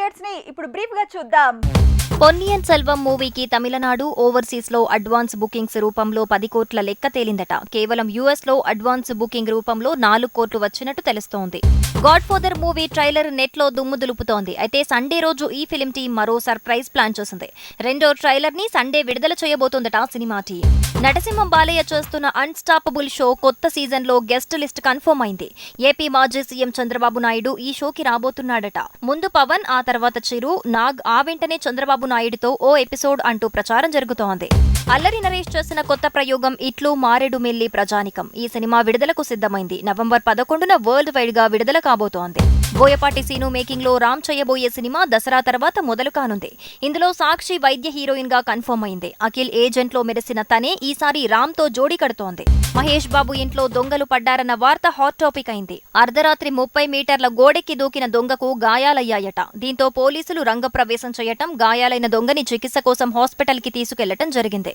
అప్డేట్స్ని ఇప్పుడు బ్రీఫ్గా చూద్దాం. పొన్నియన్ సెల్వం మూవీకి తమిళనాడు ఓవర్సీస్లో అడ్వాన్స్ బుకింగ్స్ రూపంలో పది కోట్ల లెక్క తేలిందట. కేవలం యుఎస్లో అడ్వాన్స్ బుకింగ్ రూపంలో నాలుగు కోట్లు వచ్చినట్టు తెలుస్తోంది. గాడ్ ఫాదర్ మూవీ ట్రైలర్ నెట్లో దుమ్ము దులుపుతోంది. అయితే సండే రోజు ఈ ఫిలిం టీం మరో సర్ప్రైజ్ ప్లాన్ చేసింది. రెండో ట్రైలర్ని సండే విడుదల చేయబోతోందట సినిమా టీం. నటసింహం బాలయ్య చేస్తున్న అన్స్టాపబుల్ షో కొత్త సీజన్లో గెస్ట్ లిస్ట్ కన్ఫర్మ్ అయింది. ఏపీ మాజీ సీఎం చంద్రబాబు నాయుడు ఈ షోకి రాబోతున్నాడట. ముందు పవన్ ఆ తర్వాత చిరు నాగ్ ఆ వెంటనే చంద్రబాబు నాయుడుతో ఓ ఎపిసోడ్ అంటూ ప్రచారం జరుగుతోంది. అల్లరి నరేష్ చేసిన కొత్త ప్రయోగం ఇట్లు మారెడు మెల్లి ప్రజానికం. ఈ సినిమా విడుదలకు సిద్ధమైంది. నవంబర్ పదకొండున వరల్డ్ వైడ్గా విడుదల కాబోతోంది. బోయపాటి సీను మేకింగ్లో రామ్ చేయబోయే సినిమా దసరా తర్వాత మొదలు కానుంది. ఇందులో సాక్షి వైద్య హీరోయిన్గా కన్ఫర్మ్ అయింది. అఖిల్ ఏజెంట్లో మెరిసిన తనే ఈసారి రామ్తో జోడీ కడుతోంది. మహేష్ బాబు ఇంట్లో దొంగలు పడ్డారన్న వార్త హాట్ టాపిక్ అయింది. అర్ధరాత్రి ముప్పై మీటర్ల గోడెక్కి దూకిన దొంగకు గాయాలయ్యాయట. దీంతో పోలీసులు రంగప్రవేశం చేయటం గాయాలైన దొంగని చికిత్స కోసం హాస్పిటల్కి తీసుకెళ్ళటం జరిగింది.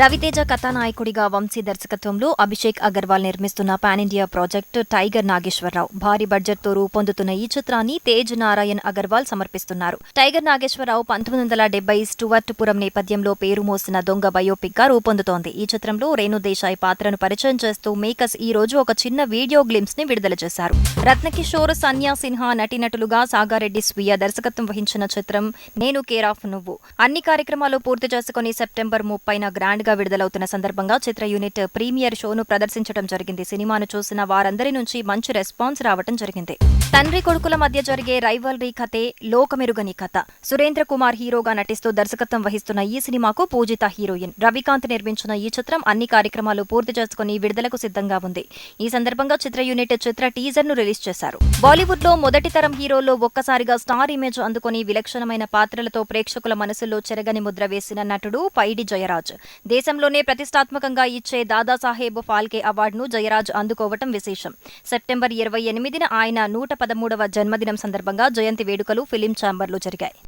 రవితేజ కథానాయకుడిగా వంశీ దర్శకత్వంలో అభిషేక్ అగర్వాల్ నిర్మిస్తున్న pan India project Tiger Nageswararao. భారీ బడ్జెట్తో రూపొందుతున్న ఈ చిత్రాన్ని తేజ్ నారాయణ్ అగర్వాల్ సమర్పిస్తున్నారు. టైగర్ నాగేశ్వరరావు పంతొమ్మిది వందల డెబ్బై స్టువర్ట్పురం నేపథ్యంలో పేరు మోసిన దొంగ బయోపిక్గా రూపొందుతోంది. ఈ చిత్రంలో రేణు దేశాయ్ పాత్రను పరిచయం చేస్తూ మేకర్స్ ఈ రోజు ఒక చిన్న వీడియో గ్లిమ్స్ని విడుదల చేశారు. రత్నకిషోర్ సన్యా సిన్హా నటీనటులుగా సాగారెడ్డి స్వీయ దర్శకత్వం వహించిన చిత్రం నేను కేర్ ఆఫ్ నువ్వు. అన్ని కార్యక్రమాలు పూర్తి చేసుకుని సెప్టెంబర్ ముప్పైన గ్రాండ్ గా విడుదలవుతున్న సందర్భంగా చిత్ర యూనిట్ ప్రీమియర్ షోను ప్రదర్శించడం జరిగింది. సినిమాను చూసిన వారందరి నుంచి మంచి రెస్పాన్స్ రావడం జరిగింది. తండ్రి కొడుకుల మధ్య జరిగే రైవల్రీ కథే లోకమెరుగని కథ. సురేంద్ర కుమార్ హీరోగా నటిస్తూ దర్శకత్వం వహిస్తున్న ఈ సినిమాకు పూజిత హీరోయిన్. రవికాంత్ నిర్మించిన ఈ చిత్రం అన్ని కార్యక్రమాలు పూర్తి చేసుకుని విడుదలకు సిద్ధంగా ఉంది. ఈ సందర్భంగా చిత్ర యూనిట్ చిత్ర టీజర్ను రిలీజ్ చేశారు. బాలీవుడ్లో మొదటి తరం హీరోల్లో ఒక్కసారిగా స్టార్ ఇమేజ్ అందుకుని విలక్షణమైన పాత్రలతో ప్రేక్షకుల మనసుల్లో చెరగని ముద్ర వేసిన నటుడు పైడి జయరాజ్. దేశంలోనే ప్రతిష్టాత్మకంగా ఇచ్చే దాదాసాహెబ్ ఫాల్కే అవార్డును జయరాజ్ అందుకోవటం విశేషం. సెప్టెంబర్ ఇరవై ఎనిమిదిన ఆయన నూట పదమూడవ జన్మదినం సందర్భంగా జయంతి వేడుకలు ఫిలిం ఛాంబర్లో జరిగాయి.